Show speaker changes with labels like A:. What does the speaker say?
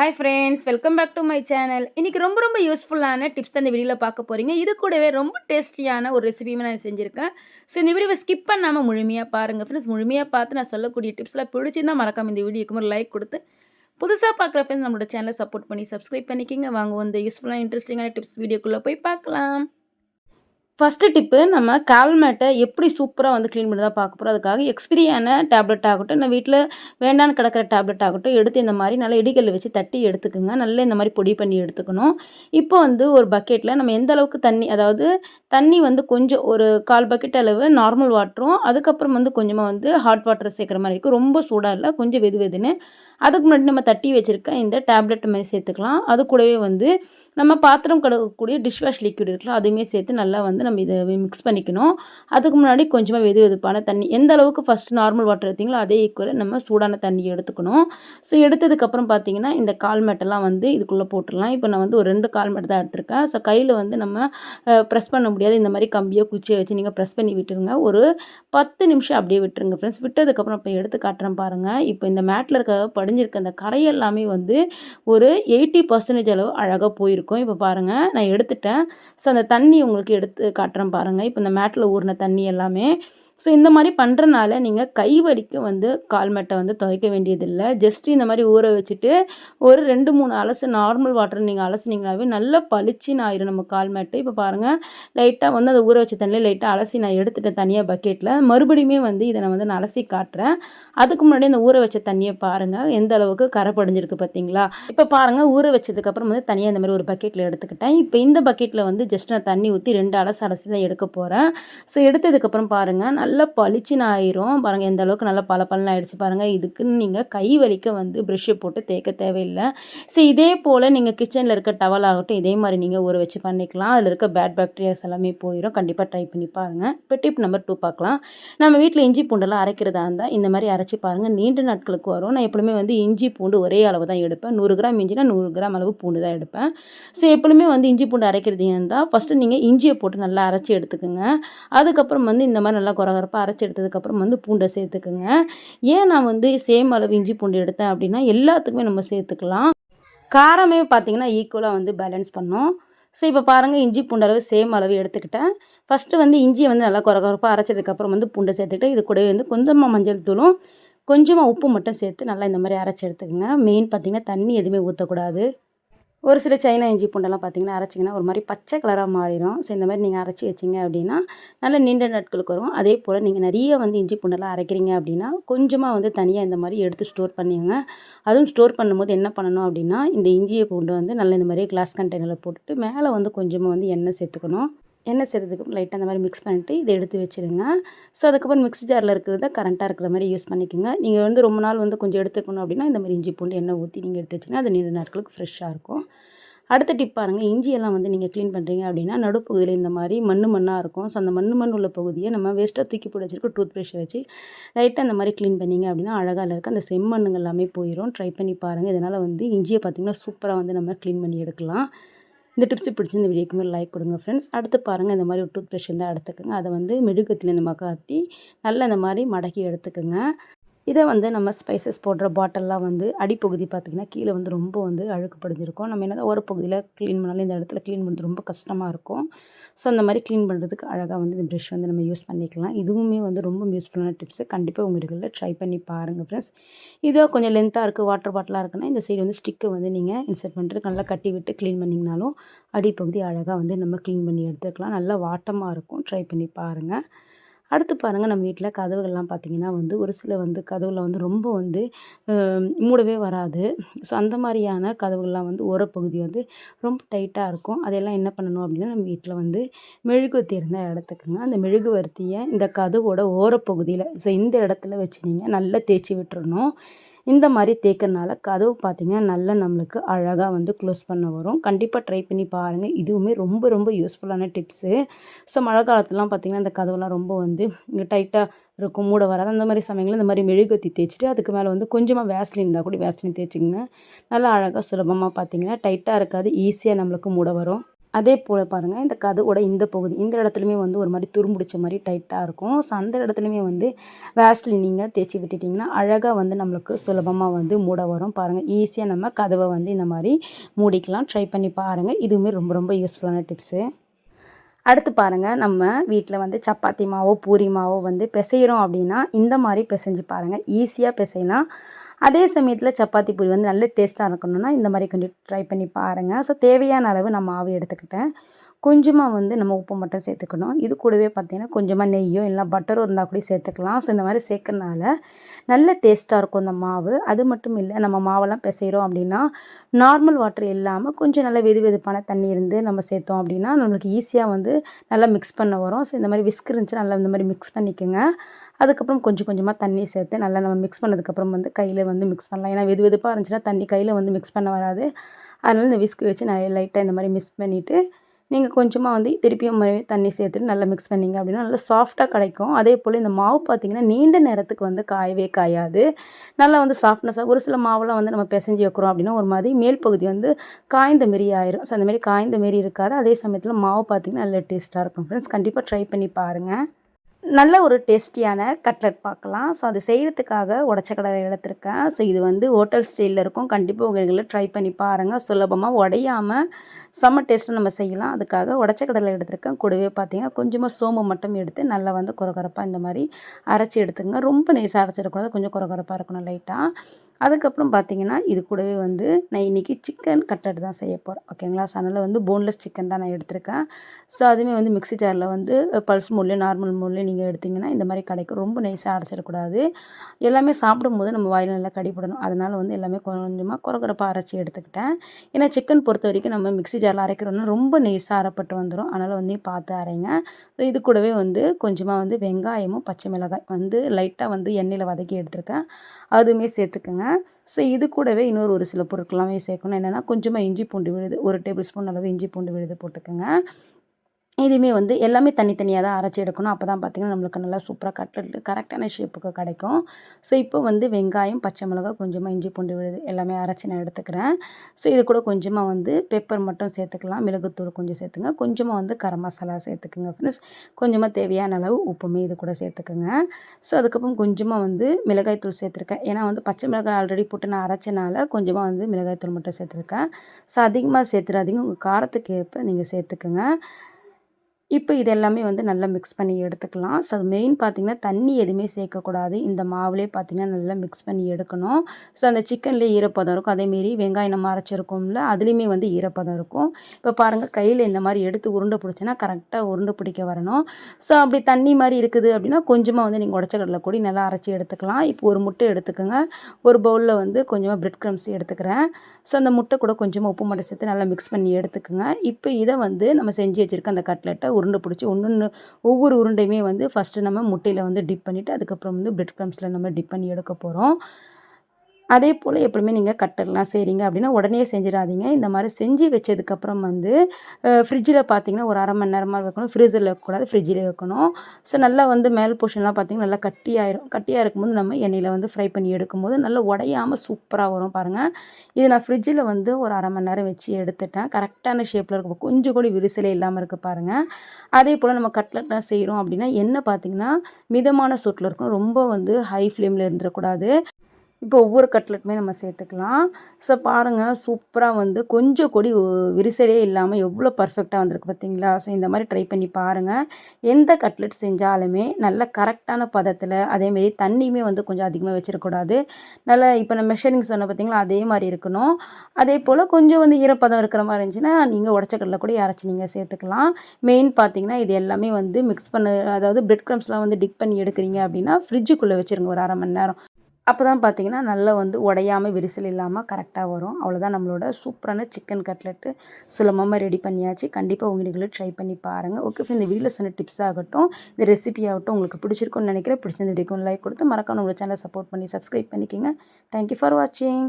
A: Hi friends welcome back to my channel இன்றைக்கி ரொம்ப ரொம்ப யூஸ்ஃபுல்லான டிப்ஸ் அந்த வீடியோவில் பார்க்க போகிறீங்க இது கூடவே ரொம்ப டேஸ்டியான ஒரு ரெசிபியுமே நான் செஞ்சுருக்கேன். ஸோ இந்த வீடியோவை ஸ்கிப் பண்ணாமல் முழுமையாக பாருங்கள் ஃப்ரெண்ட்ஸ் முழுமையாக பார்த்து நான் சொல்லக்கூடிய டிப்ஸில் பிடிச்சிருந்தால் மறக்காம இந்த வீடியோக்கு ஒரு லைக் கொடுத்து புதுசாக பார்க்குற ஃப்ரெண்ட்ஸ் நம்மளோட சேனலை சப்போர்ட் பண்ணி சப்ஸ்கிரைப் பண்ணிக்கிங்க. வாங்க வந்து யூஸ்ஃபுல்லாக இன்ட்ரெஸ்டிங்கான டிப்ஸ் வீடியோக்குள்ளே போய் பார்க்கலாம். ஃபஸ்ட்டு டிப்பு நம்ம கால்மேட்டை எப்படி சூப்பராக வந்து க்ளீன் பண்ணி தான் பார்க்க போகிறோம் அதுக்காக எக்ஸ்பிரியான டேப்லெட் ஆகட்டும் இல்லை வீட்டில் வேண்டான்னு கிடக்கிற டேப்லெட் ஆகட்டும் எடுத்து இந்த மாதிரி நல்லா இடிக்கல்ல வச்சு தட்டி எடுத்துக்கோங்க. நல்லா இந்த மாதிரி பொடி பண்ணி எடுத்துக்கணும். இப்போ வந்து ஒரு பக்கெட்டில் நம்ம எந்த அளவுக்கு தண்ணி அதாவது தண்ணி வந்து கொஞ்சம் ஒரு கால் பக்கெட் அளவு நார்மல் வாட்டரும் அதுக்கப்புறம் வந்து கொஞ்சமாக வந்து ஹாட் வாட்டர் சேர்க்குற மாதிரி இருக்கும். ரொம்ப சூடாக இல்லை கொஞ்சம் வெது வெதுன்னு அதுக்கு முன்னாடி நம்ம தட்டி வச்சுருக்க இந்த டேப்லெட் மாதிரி சேர்த்துக்கலாம். அது கூடவே வந்து நம்ம பாத்திரம் கழுவக்கூடிய டிஷ் வாஷ் லிக்விட் இருக்கலாம் அதுவுமே சேர்த்து நல்லா வந்து நம்ம இதை மிக்ஸ் பண்ணிக்கணும். அதுக்கு முன்னாடி கொஞ்சமாக வெது வெதுப்பான தண்ணி எந்த அளவுக்கு ஃபஸ்ட்டு நார்மல் வாட்டர் எடுத்தீங்களோ அதே ஈக்குவலாக நம்ம சூடான தண்ணி எடுத்துக்கணும். ஸோ எடுத்ததுக்கப்புறம் பார்த்தீங்கன்னா இந்த கால் மேட்டெல்லாம் வந்து இதுக்குள்ளே போட்டுடலாம். இப்போ நான் வந்து ஒரு ரெண்டு கால் மேட் தான் எடுத்திருக்கேன். ஸோ கையில் வந்து நம்ம ப்ரெஸ் பண்ண முடியாது. இந்த மாதிரி கம்பியோ குச்சியை வச்சு நீங்கள் ப்ரெஸ் பண்ணி விட்டுருங்க. ஒரு பத்து நிமிஷம் அப்படியே விட்டுருங்க ஃப்ரெண்ட்ஸ் விட்டதுக்கப்புறம் இப்போ எடுத்து காட்டுறேன் பாருங்கள் இப்போ இந்த மேட்டில் இருக்க படிஞ்சிருக்க அந்த கரை எல்லாமே வந்து ஒரு எயிட்டி பர்சன்டேஜ் அளவு அழகாக போயிருக்கும். இப்போ பாருங்கள் நான் எடுத்துட்டேன். ஸோ அந்த தண்ணி உங்களுக்கு எடுத்து காட்டுறேன் பாருங்கள் இப்போ இந்த மேட்டில் ஊறின தண்ணி எல்லாமே ஸோ இந்த மாதிரி பண்ணுறனால நீங்கள் கை வலிக்கு வந்து கால் மெட்டை வந்து துவைக்க வேண்டியதில்லை. ஜஸ்ட் இந்த மாதிரி ஊற வச்சுட்டு ஒரு ரெண்டு மூணு அலசு நார்மல் வாட்டர் நீங்கள் அலசினீங்களாவே நல்லா பளிச்சுன்னு ஆயிரும் நம்ம கால் மேட்டு. இப்போ பாருங்கள் லைட்டாக வந்து அதை ஊற வச்ச தண்ணியில் லைட்டாக அலசி நான் எடுத்துட்டேன் தனியாக பக்கெட்டில் மறுபடியுமே வந்து இதை நான் வந்து நான் அலசி காட்டுறேன். அதுக்கு முன்னாடி அந்த ஊற வச்ச தண்ணியை பாருங்கள் எந்த அளவுக்கு கரை படிஞ்சிருக்கு பார்த்தீங்களா? இப்போ பாருங்கள் ஊற வச்சதுக்கப்புறம் வந்து தனியாக இந்த மாதிரி ஒரு பக்கெட்டில் எடுத்துக்கிட்டேன். இப்போ இந்த பக்கெட்டில் வந்து ஜஸ்ட் நான் தண்ணி ஊற்றி ரெண்டு அலசு அலசி தான் எடுக்க போகிறேன் ஸோ எடுத்ததுக்கப்புறம் பாருங்கள் நல்லா பளிச்சுன்னு ஆயிரும். பாருங்கள் எந்த அளவுக்கு நல்லா பல பலன் ஆகிடுச்சு பாருங்கள் இதுக்குன்னு நீங்கள் கை வலிக்க வந்து ப்ரெஷ்ஷை போட்டு தேய்க்க தேவையில்லை. ஸோ இதே போல் நீங்கள் கிச்சனில் இருக்க டவல் ஆகட்டும் இதே மாதிரி நீங்கள் ஊற வச்சு பண்ணிக்கலாம். அதில் இருக்க பேட் பேக்டீரியாஸ் எல்லாமே போயிடும் கண்டிப்பாக ட்ரை பண்ணி பாருங்கள் இப்போ டிப் நம்பர் டூ பார்க்கலாம். நம்ம வீட்டில் இஞ்சி பூண்டெல்லாம் அரைக்கிறதா இருந்தால் இந்த மாதிரி அரைச்சி பாருங்கள் நீண்ட நாட்களுக்கு வரும். நான் எப்பவுமே வந்து இஞ்சி பூண்டு ஒரே அளவு தான் எடுப்பேன். நூறு கிராம் இஞ்சினா நூறு கிராம் அளவு பூண்டு தான் எடுப்பேன். ஸோ எப்பவுமே வந்து இஞ்சி பூண்டு அரைக்கிறது இருந்தால் ஃபஸ்ட்டு நீங்கள் இஞ்சியை போட்டு நல்லா அரைச்சி எடுத்துக்கோங்க. அதுக்கப்புறம் வந்து இந்த மாதிரி நல்லா குறை குறப்பாக அரைச்சி எடுத்ததுக்கப்புறம் வந்து பூண்டை சேர்த்துக்குங்க. ஏன் நான் வந்து சேம் அளவு இஞ்சி பூண்டு எடுத்தேன் அப்படின்னா எல்லாத்துக்குமே நம்ம சேர்த்துக்கலாம். காரமே பார்த்திங்கன்னா ஈக்குவலாக வந்து பேலன்ஸ் பண்ணோம். ஸோ இப்போ பாருங்கள் இஞ்சி பூண்டு அளவு சேம் அளவு எடுத்துக்கிட்டேன். ஃபஸ்ட்டு வந்து இஞ்சியை வந்து நல்லா குறை குறப்பாக அரைச்சதுக்கப்புறம் வந்து பூண்டை சேர்த்துக்கிட்டு இது கூடவே வந்து கொஞ்சமாக மஞ்சள் தூளும் கொஞ்சமாக உப்பு மட்டும் சேர்த்து நல்லா இந்த மாதிரி அரைச்சி எடுத்துக்கோங்க. மெயின் பார்த்திங்கன்னா தண்ணி எதுவுமே ஊற்றக்கூடாது ஒரு சில சைனா இஞ்சி பூண்டெல்லாம் பார்த்திங்கன்னா அரைச்சிங்கன்னா ஒரு மாதிரி பச்சை கலராக மாறிடும். ஸோ இந்த மாதிரி நீங்கள் அரைச்சி வச்சிங்க அப்படின்னா நல்ல நீண்ட நாட்களுக்கு வரும். அதே போல் நீங்கள் நிறைய வந்து இஞ்சி பூண்டெல்லாம் அரைக்கிறீங்க அப்படின்னா கொஞ்சமாக வந்து தனியாக இந்த மாதிரி எடுத்து ஸ்டோர் பண்ணிங்க அதுவும் ஸ்டோர் பண்ணும்போது என்ன பண்ணணும் அப்படின்னா இந்த இஞ்சியை பூண்டு வந்து நல்ல இந்த மாதிரி கிளாஸ் கண்டெய்னரில் போட்டுட்டு மேலே வந்து கொஞ்சமாக வந்து எண்ணெய் சேர்த்துக்கணும். எண்ணெய் சேர்த்ததுக்கு லைட்டாக அந்த மாதிரி மிக்ஸ் பண்ணிட்டு இதை எடுத்து வச்சுருங்க. ஸோ அதுக்கப்புறம் மிக்ஸி ஜாரில் இருக்கிறத கரண்ட்டாக இருக்கிற மாதிரி யூஸ் பண்ணிக்கோங்க. நீங்கள் வந்து ரொம்ப நாள் வந்து கொஞ்சம் எடுத்துக்கணும் அப்படின்னா இந்த மாதிரி இஞ்சி பூண்டு எண்ணெய் ஊற்றி நீங்கள் எடுத்து வச்சிங்கன்னா அது நீண்ட நாட்களுக்கு ஃப்ரெஷ்ஷாக இருக்கும். அடுத்த டிப் பாருங்கள் இஞ்சியெல்லாம் வந்து நீங்கள் க்ளீன் பண்ணுறீங்க அப்படின்னா நடுப்பகுதியில் இந்த மாதிரி மண் மண்ணாக இருக்கும். ஸோ அந்த மண் மண் உள்ள பகுதியை நம்ம வேஸ்ட்டாக தூக்கி போட்டு வச்சுருக்க டூத் ப்ரஷை வச்சு லைட்டாக அந்த மாதிரி க்ளீன் பண்ணிங்க அப்படின்னா அழகாக இருக்க. அந்த செம்மண்ணுங்க எல்லாமே போயிடும் ட்ரை பண்ணி பாருங்கள் இதனால் வந்து இஞ்சியை பார்த்திங்கன்னா சூப்பராக வந்து நம்ம க்ளீன் பண்ணி எடுக்கலாம். இந்த டிப்ஸ் பிடிச்சி இந்த வீடியோக்கு மேலே லைக் கொடுங்க ஃப்ரெண்ட்ஸ் அடுத்து பாருங்கள் இந்த மாதிரி ஒரு டூத் ப்ரஷ் இருந்தால் எடுத்துக்கோங்க. அதை வந்து மெழுகத்தில் இந்த மக்காட்டி நல்லா இந்த மாதிரி மடக்கி எடுத்துக்கோங்க. இதை வந்து நம்ம ஸ்பைசஸ் போடுற பாட்டிலெலாம் வந்து அடிப்பகுதி பார்த்திங்கன்னா கீழே வந்து ரொம்ப வந்து அழுக்கு படிஞ்சிருக்கும் நம்ம என்ன ஒரு பகுதியில் க்ளீன் பண்ணாலும் இந்த இடத்துல க்ளீன் பண்ணுறது ரொம்ப கஷ்டமாக இருக்கும். ஸோ அந்த மாதிரி க்ளீன் பண்ணுறதுக்கு அழகாக வந்து இந்த ப்ரெஷ் வந்து நம்ம யூஸ் பண்ணிக்கலாம். இதுவுமே வந்து ரொம்ப யூஸ்ஃபுல்லான டிப்ஸு கண்டிப்பாக உங்கள் வீடுகளில் ட்ரை பண்ணி பாருங்கள் ஃப்ரெண்ட்ஸ் இதோ கொஞ்சம் லென்த்தாக இருக்குது வாட்டர் பாட்டிலாக இருக்குன்னா இந்த சைடு வந்து ஸ்டிக்கை வந்து நீங்கள் இன்சர்ட் பண்ணிட்டு நல்லா கட்டி விட்டு க்ளீன் பண்ணிங்கனாலும் அடிப்பகுதி அழகாக வந்து நம்ம க்ளீன் பண்ணி எடுத்துக்கலாம். நல்லா வாட்டமாக இருக்கும். ட்ரை பண்ணி பாருங்கள் அடுத்து பாருங்கள் நம்ம வீட்டில் கதவுகள்லாம் பார்த்திங்கன்னா வந்து ஒரு சில வந்து கதவுல வந்து ரொம்ப வந்து மூடவே வராது. ஸோ அந்த மாதிரியான கதவுகள்லாம் வந்து ஓரப்பகுதி வந்து ரொம்ப டைட்டாக இருக்கும். அதெல்லாம் என்ன பண்ணணும் அப்படின்னா நம்ம வீட்டில் வந்து மெழுகுவர்த்தி இருந்தால் இடத்துக்குங்க அந்த மெழுகுவர்த்தியை இந்த கதவோட ஓரப்பகுதியில் ஸோ இந்த இடத்துல வச்சு நீங்கள் நல்லா தேய்ச்சி விட்டுறணும். இந்த மாதிரி தேய்க்கறனால கதவு பார்த்திங்கன்னா நல்லா நம்மளுக்கு அழகாக வந்து க்ளோஸ் பண்ண வரும். கண்டிப்பாக ட்ரை பண்ணி பாருங்கள் இதுவுமே ரொம்ப ரொம்ப யூஸ்ஃபுல்லான டிப்ஸு ஸோ மழை காலத்துலலாம் பார்த்திங்கன்னா இந்த கதவுலாம் ரொம்ப வந்து டைட்டாக இருக்கும். மூட வராது. அந்த மாதிரி சமயங்களில் இந்த மாதிரி மெழுகுத்தி தேய்ச்சிட்டு அதுக்கு மேலே வந்து கொஞ்சமாக வேஸ்லின் இருந்தால் கூட வேஸ்லின் தேய்ச்சிங்க நல்லா அழகாக சுலபமாக பார்த்திங்கன்னா டைட்டாக இருக்காது. ஈஸியாக நம்மளுக்கு மூட வரும். அதே போல் பாருங்கள் இந்த கதவோட இந்த பகுதி இந்த இடத்துலையுமே வந்து ஒரு மாதிரி துரும்பிடிச்ச மாதிரி டைட்டாக இருக்கும். ஸோ அந்த இடத்துலையுமே வந்து வேஸ்லின் நீங்கள் தேய்ச்சி விட்டுட்டிங்கன்னா அழகாக வந்து நம்மளுக்கு சுலபமாக வந்து மூட வரும். பாருங்கள் ஈஸியாக நம்ம கதவை வந்து இந்த மாதிரி மூடிக்கலாம். ட்ரை பண்ணி பாருங்கள் இதுவுமே ரொம்ப ரொம்ப யூஸ்ஃபுல்லான டிப்ஸு அடுத்து பாருங்கள் நம்ம வீட்டில் வந்து சப்பாத்தி மாவோ பூரி மாவோ வந்து பிசைகிறோம் அப்படின்னா இந்த மாதிரி பிசைஞ்சு பாருங்கள் ஈஸியாக பிசையலாம். அதே சமயத்தில் சப்பாத்தி பூரி வந்து நல்ல டேஸ்ட்டாக இருக்கணும்னா இந்த மாதிரி கொஞ்சம் ட்ரை பண்ணி பாருங்கள் ஸோ தேவையான அளவு நான் மாவு எடுத்துக்கிட்டேன். கொஞ்சமாக வந்து நம்ம உப்பு மட்டும் சேர்த்துக்கணும். இது கூடவே பார்த்திங்கன்னா கொஞ்சமாக நெய்யோ இல்லை பட்டரோ இருந்தால் கூட சேர்த்துக்கலாம். ஸோ இந்த மாதிரி சேர்க்கறனால நல்ல டேஸ்ட்டாக இருக்கும் அந்த மாவு. அது மட்டும் இல்லை நம்ம மாவெல்லாம் பிசைகிறோம் அப்படின்னா நார்மல் வாட்டர் இல்லாமல் கொஞ்சம் நல்லா வெது வெதுப்பான தண்ணி இருந்து நம்ம சேர்த்தோம் அப்படின்னா நம்மளுக்கு ஈஸியாக வந்து நல்லா மிக்ஸ் பண்ண வரும். ஸோ இந்த மாதிரி விஸ்க் இருந்துச்சு நல்லா இந்த மாதிரி மிக்ஸ் பண்ணிக்கோங்க. அதுக்கப்புறம் கொஞ்சம் கொஞ்சமாக தண்ணி சேர்த்து நல்லா நம்ம மிக்ஸ் பண்ணதுக்கப்புறம் வந்து கையில் வந்து மிக்ஸ் பண்ணலாம். ஏன்னா வெது வெதுப்பாக இருந்துச்சுன்னா தண்ணி கையில் வந்து மிக்ஸ் பண்ண வராது. அதனால் இந்த விஸ்க் வச்சு நிறைய லைட்டாக இந்த மாதிரி மிக்ஸ் பண்ணிவிட்டு நீங்கள் கொஞ்சமாக வந்து திருப்பியும் தண்ணி சேர்த்துட்டு நல்லா மிக்ஸ் பண்ணிங்க அப்படின்னா நல்லா சாஃப்டாக கிடைக்கும். அதே போல் இந்த மாவு பார்த்திங்கன்னா நீண்ட நேரத்துக்கு வந்து காயவே காயாது. நல்லா வந்து சாஃப்ட்னஸாக ஒரு சில மாவுலாம் வந்து நம்ம பிசைஞ்சு வைக்கிறோம் அப்படின்னா ஒரு மாதிரி மேல் பகுதி வந்து காய்ந்த மாரி ஆயிரும். ஸோ அந்த மாதிரி காய்ந்த மாரி இருக்காது. அதே சமயத்தில் மாவு பார்த்திங்கன்னா நல்ல டேஸ்ட்டாக இருக்கும் ஃப்ரெண்ட்ஸ் கண்டிப்பாக ட்ரை பண்ணி பாருங்கள் நல்ல ஒரு டேஸ்டியான கட்லட் பார்க்கலாம் ஸோ அது செய்கிறதுக்காக உடச்ச கடலை எடுத்திருக்கேன். ஸோ இது வந்து ஹோட்டல் ஸ்டைலில் இருக்கும். கண்டிப்பாக உங்களை ட்ரை பண்ணி பாருங்கள் சுலபமாக உடையாமல் செம்ம டேஸ்ட்டு நம்ம செய்யலாம். அதுக்காக உடச்ச கடலை எடுத்திருக்கேன். கூடவே பார்த்தீங்கன்னா கொஞ்சமாக சோம்பு மட்டும் எடுத்து நல்லா வந்து குறகுறப்பாக இந்த மாதிரி அரைச்சி எடுத்துங்க ரொம்ப நைஸாக அரைச்சிடக்கூடாது. கொஞ்சம் குறகுறப்பாக இருக்கணும் லைட்டாக அதுக்கப்புறம் பார்த்தீங்கன்னா இது கூடவே வந்து நான் இன்றைக்கி சிக்கன் கட்டட் தான் செய்ய போகிறேன் ஓகேங்களா ஸோ அதனால் வந்து போன்லெஸ் சிக்கன் தான் நான் எடுத்திருக்கேன். ஸோ அதுவுமே வந்து மிக்ஸி ஜாரில் வந்து பல்ஸ் மூலியம் நார்மல் மூலியம் நீங்கள் எடுத்திங்கன்னா இந்த மாதிரி கிடைக்கும் ரொம்ப நைஸாக அரைச்சிடக்கூடாது. எல்லாமே சாப்பிடும்போது நம்ம வாயில் நல்லா கடிப்படணும் அதனால் வந்து எல்லாமே கொஞ்சமாக குறகுறப்பாக அரைச்சி எடுத்துக்கிட்டேன். ஏன்னா சிக்கன் பொறுத்த வரைக்கும் நம்ம மிக்ஸி ஜாரில் அரைக்கிறோம்னா ரொம்ப நெய்ஸாக அரைப்பட்டு வந்துடும் அதனால் வந்து பார்த்து அரைங்க. இது கூடவே வந்து கொஞ்சமாக வந்து வெங்காயமும் பச்சை மிளகாய் வந்து லைட்டாக வந்து எண்ணெயில் வதக்கி எடுத்துருக்கேன். அதுவுமே சேர்த்துக்கோங்க. ஸோ இது கூடவே இன்னொரு ஒரு சில பொருட்கள்லாமே சேர்க்கணும். என்னென்னா கொஞ்சமாக இஞ்சி பூண்டு விழுது ஒரு டேபிள் ஸ்பூன் அளவு இஞ்சி பூண்டு விழுது போட்டுக்கோங்க. இதுவுமே வந்து எல்லாமே தனித்தனியாக தான் அரைச்சி எடுக்கணும். அப்போ தான் பார்த்திங்கன்னா நம்மளுக்கு நல்லா சூப்பராக கட்லெட் கரெக்டான ஷேப்புக்கு கிடைக்கும். ஸோ இப்போ வந்து வெங்காயம் பச்சை மிளகா கொஞ்சமாக இஞ்சி பூண்டு விழுது எல்லாமே அரைச்சி நான் எடுத்துக்கிறேன். ஸோ இது கூட கொஞ்சமாக வந்து பெப்பர் மட்டும் சேர்த்துக்கலாம். மிளகுத்தூள் கொஞ்சம் சேர்த்துங்க. கொஞ்சமாக வந்து கரம் மசாலா சேர்த்துக்குங்க ஃப்ரெண்ட்ஸ் கொஞ்சமாக தேவையான அளவு உப்புமே இது கூட சேர்த்துக்குங்க. ஸோ அதுக்கப்புறம் கொஞ்சமாக வந்து மிளகாய்த்தூள் சேர்த்துருக்கேன். ஏன்னா வந்து பச்சை மிளகாய் ஆல்ரெடி போட்டு நான் அரைச்சனால கொஞ்சமாக வந்து மிளகாய்த்தூள் மட்டும் சேர்த்துருக்கேன். ஸோ அதிகமாக சேர்த்துறாதீங்க. உங்கள் காரத்துக்கு ஏற்ப நீங்கள் சேர்த்துக்குங்க. இப்போ இது எல்லாமே வந்து நல்லா மிக்ஸ் பண்ணி எடுத்துக்கலாம். ஸோ மெயின் பார்த்திங்கன்னா தண்ணி எதுவுமே சேர்க்கக்கூடாது. இந்த மாவுலே பார்த்திங்கன்னா நல்லா மிக்ஸ் பண்ணி எடுக்கணும். ஸோ அந்த சிக்கன்லேயே ஈரப்பதம் இருக்கும். அதேமாரி வெங்காயம் நம்ம அரைச்சிருக்கோம்ல அதுலேயுமே வந்து ஈரப்பதம் இருக்கும். இப்போ பாருங்கள் கையில் இந்த மாதிரி எடுத்து உருண்டை பிடிச்சின்னா கரெக்டாக உருண்டை பிடிக்க வரணும். ஸோ அப்படி தண்ணி மாதிரி இருக்குது அப்படின்னா கொஞ்சமாக வந்து நீங்கள் உடச்ச கடலை கூடி நல்லா அரைச்சி எடுத்துக்கலாம். இப்போ ஒரு முட்டை எடுத்துக்கோங்க. ஒரு பவுலில் வந்து கொஞ்சமாக பிரெட் க்ரம்ஸ் எடுத்துக்கிறேன். ஸோ அந்த முட்டை கூட கொஞ்சமாக உப்பு மட்டும் சேர்த்து நல்லா மிக்ஸ் பண்ணி எடுத்துக்கோங்க. இப்போ இதை வந்து நம்ம செஞ்சு வச்சுருக்க அந்த கட்லெட்டை உருண்டை பிடிச்சி ஒன்று ஒவ்வொரு உருண்டையுமே வந்து ஃபஸ்ட்டு நம்ம முட்டையில் வந்து டிப் பண்ணிவிட்டு அதுக்கப்புறம் வந்து பிரெட் க்ரம்ஸில் நம்ம டிப் பண்ணி எடுக்க போகிறோம் அதே போல் எப்பவுமே நீங்கள் கட்டர்லாம் செய்கிறீங்க அப்படின்னா உடனே செஞ்சிடாதீங்க. இந்த மாதிரி செஞ்சு வச்சதுக்கப்புறம் வந்து ஃப்ரிட்ஜில் பார்த்தீங்கன்னா ஒரு அரை மணி நேரமாக வைக்கணும். ஃப்ரீசரில் வைக்கக்கூடாது. ஃப்ரிட்ஜில் வைக்கணும். ஸோ நல்லா வந்து மேல் போர்ஷன்லாம் பார்த்திங்கன்னா நல்லா கட்டியாயிரும். கட்டியாக இருக்கும்போது நம்ம எண்ணெயில் வந்து ஃப்ரை பண்ணி எடுக்கும்போது நல்லா உடையாமல் சூப்பராக வரும் பாருங்கள் இது நான் ஃப்ரிட்ஜில் வந்து ஒரு அரை மணி நேரம் வச்சு எடுத்துட்டேன். கரெக்டான ஷேப்பில் இருக்கும் கொஞ்சம் கூட விரிசலே இல்லாமல் இருக்குது பாருங்கள் அதே போல் நம்ம கட்லெட்லாம் செய்கிறோம் அப்படின்னா என்ன பார்த்திங்கன்னா மிதமான சூட்டில் இருக்கணும். ரொம்ப வந்து ஹை ஃப்ளேமில் இருந்துடக்கூடாது. இப்போ ஒவ்வொரு கட்லெட்டுமே நம்ம சேர்த்துக்கலாம். ஸோ பாருங்கள் சூப்பராக வந்து கொஞ்சம் கொடி விரிசலே இல்லாமல் எவ்வளோ பர்ஃபெக்டாக வந்திருக்கு பார்த்தீங்களா ஸோ இந்த மாதிரி ட்ரை பண்ணி பாருங்கள் எந்த கட்லெட் செஞ்சாலுமே நல்ல கரெக்டான பதத்தில் அதேமாரி தண்ணியுமே வந்து கொஞ்சம் அதிகமாக வச்சிடக்கூடாது நல்லா இப்போ நான் மெஷரிங் சொன்ன பார்த்தீங்களா அதே மாதிரி இருக்கணும். அதே போல் கொஞ்சம் வந்து ஈரப்பதம் இருக்கிற மாதிரி இருந்துச்சுன்னா நீங்கள் உடச்ச கடலை கூட அரைச்சி நீங்கள் சேர்த்துக்கலாம். மெயின் பார்த்தீங்கன்னா இது எல்லாமே வந்து மிக்ஸ் பண்ண அதாவது பிரெட் க்ரம்ஸ்லாம் வந்து டிக் பண்ணி எடுக்கிறீங்க அப்படின்னா ஃப்ரிட்ஜுக்குள்ளே வச்சுருங்க ஒரு அரை மணி நேரம். அப்போ தான் பார்த்தீங்கன்னா நல்லா வந்து உடையாமல் விரிசல் இல்லாமல் கரெக்டாக வரும். அவ்வளோதான் நம்மளோட சூப்பரான சிக்கன் கட்லெட்டு சுலபமாக ரெடி பண்ணியாச்சு. கண்டிப்பாக உங்களுக்கு ட்ரை பண்ணி பாருங்கள் ஓகே இந்த வீடியோவில் சொன்ன டிப்ஸ் ஆகட்டும் இந்த ரெசிபி ஆகட்டும் உங்களுக்கு பிடிச்சிருக்குன்னு நினைக்கிறேன். பிடிச்சிருந்த வீடியோக்கும் லைக் கொடுத்து மறக்காம உங்களை சேனலை சப்போர்ட் பண்ணி சப்ஸ்கிரைப் பண்ணிக்கோங்க. தேங்க்யூ ஃபார் வாட்சிங்